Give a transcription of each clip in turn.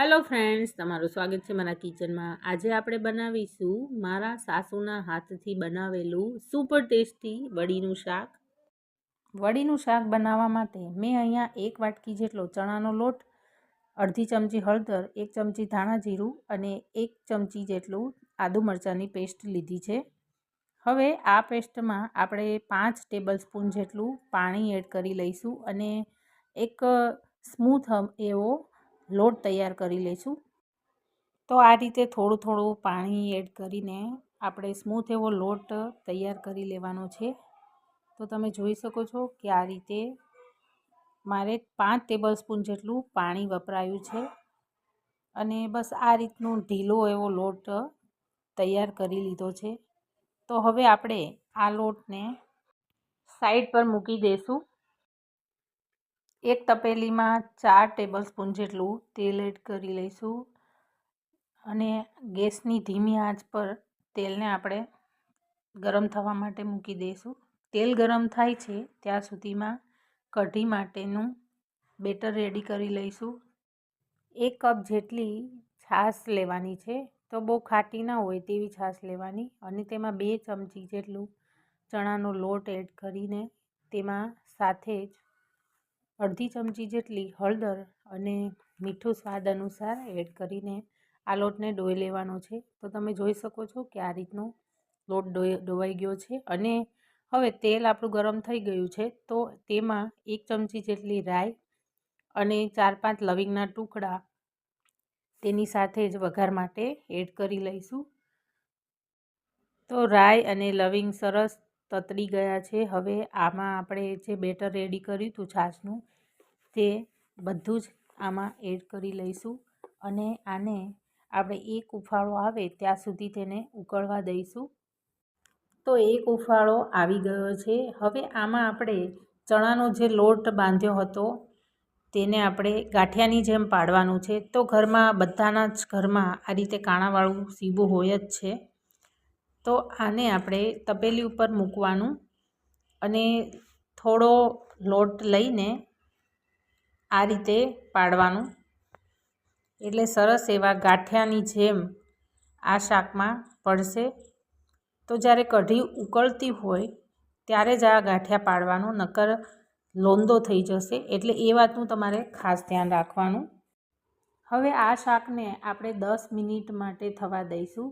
Hello friends તમારું સ્વાગત છે મારા કિચનમાં. આજે આપણે બનાવીશું મારા સાસુના હાથથી બનાવેલું સુપર ટેસ્ટી વડીનું શાક. વડીનું શાક બનાવવા માટે મેં અહીંયા એક વાટકી જેટલો ચણાનો લોટ, અડધી ચમચી હળદર, એક ચમચી ધાણા જીરું અને એક ચમચી જેટલું આદુ મરચાંની પેસ્ટ લીધી છે. હવે આ પેસ્ટમાં આપણે પાંચ ટેબલ સ્પૂન જેટલું પાણી એડ કરી લઈશું અને એક સ્મૂથ એવો લોટ તૈયાર કરી લઈશું. તો આ રીતે થોડું થોડું પાણી એડ કરીને આપણે સ્મૂથ એવો લોટ તૈયાર કરી લેવાનો છે. તો તમે જોઈ શકો છો કે આ રીતે મારે પાંચ ટેબલ સ્પૂન જેટલું પાણી વપરાયું છે. અને બસ આ રીતનું ઢીલો એવો લોટ તૈયાર કરી લીધો છે. તો હવે આપણે આ લોટને સાઈડ પર મૂકી દઈશું. એક તપેલીમાં ચાર ટેબલ સ્પૂન જેટલું તેલ એડ કરી લઈશું અને ગેસની ધીમી આંચ પર તેલને આપણે ગરમ થવા માટે મૂકી દઈશું. તેલ ગરમ થાય છે ત્યાં સુધીમાં કઢી માટેનું બેટર રેડી કરી લઈશું. એક કપ જેટલી છાશ લેવાની છે, તો બહુ ખાટી ના હોય તેવી છાશ લેવાની અને તેમાં બે ચમચી જેટલું ચણાનો લોટ એડ કરીને તેમાં સાથે જ અડધી ચમચી જેટલી હળદર અને મીઠું સ્વાદ અનુસાર એડ કરીને આ લોટને ડોઈ લેવાનો છે. તો તમે જોઈ શકો છો કે આ રીતનો લોટ ડોવાઈ ગયો છે અને હવે તેલ આપણું ગરમ થઈ ગયું છે. તો તેમાં એક ચમચી જેટલી રાઈ અને ચાર પાંચ લવિંગના ટુકડા તેની સાથે જ વઘાર માટે એડ કરી લઈશું. તો રાઈ અને લવિંગ સરસ તતડી ગયા છે. હવે આમાં આપણે જે બેટર રેડી કર્યું હતું છાશનું, તે બધું જ આમાં એડ કરી લઈશું અને આને આપણે એક ઉફાળો આવે ત્યાં સુધી તેને ઉકળવા દઈશું. તો એક ઉફાળો આવી ગયો છે. હવે આમાં આપણે ચણાનો જે લોટ બાંધ્યો હતો, તેને આપણે ગાંઠિયાની જેમ પાડવાનું છે. તો ઘરમાં બધાના જ ઘરમાં આ રીતે કાણાવાળું સીબું હોય જ છે. તો આને આપણે તપેલી ઉપર મૂકવાનું અને થોડો લોટ લઈને આ રીતે પાડવાનું. એટલે સરસ એવા ગાંઠિયાની જેમ આ શાકમાં પડશે. તો જ્યારે કઢી ઉકળતી હોય ત્યારે જ આ ગાંઠિયા પાડવાનું, નકર લોંદો થઈ જશે. એટલે એ વાતનું તમારે ખાસ ધ્યાન રાખવાનું. હવે આ શાકને આપણે દસ મિનિટ માટે થવા દઈશું.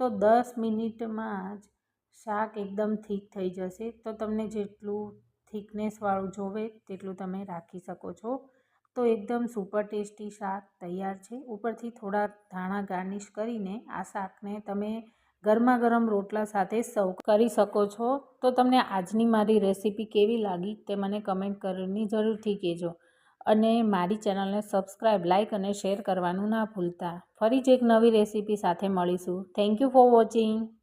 તો દસ મિનિટમાં જ શાક એકદમ થીક થઈ જશે. તો તમને જેટલું થિકનેસવાળું જોવે તેટલું તમે રાખી શકો છો. તો એકદમ સુપર ટેસ્ટી શાક તૈયાર છે. ઉપરથી થોડા ધાણા ગાર્નિશ કરીને આ શાકને તમે ગરમા ગરમ રોટલા સાથે સર્વ કરી શકો છો. તો તમને આજની મારી રેસીપી કેવી લાગી તે મને કમેન્ટ કરીને જરૂરથી કહેજો. અને મારી ચેનલને સબસ્ક્રાઈબ લાઇક અને શેર કરવાનું ના ભૂલતા. ફરી જ એક નવી રેસીપી સાથે મળીશું. Thank you for watching.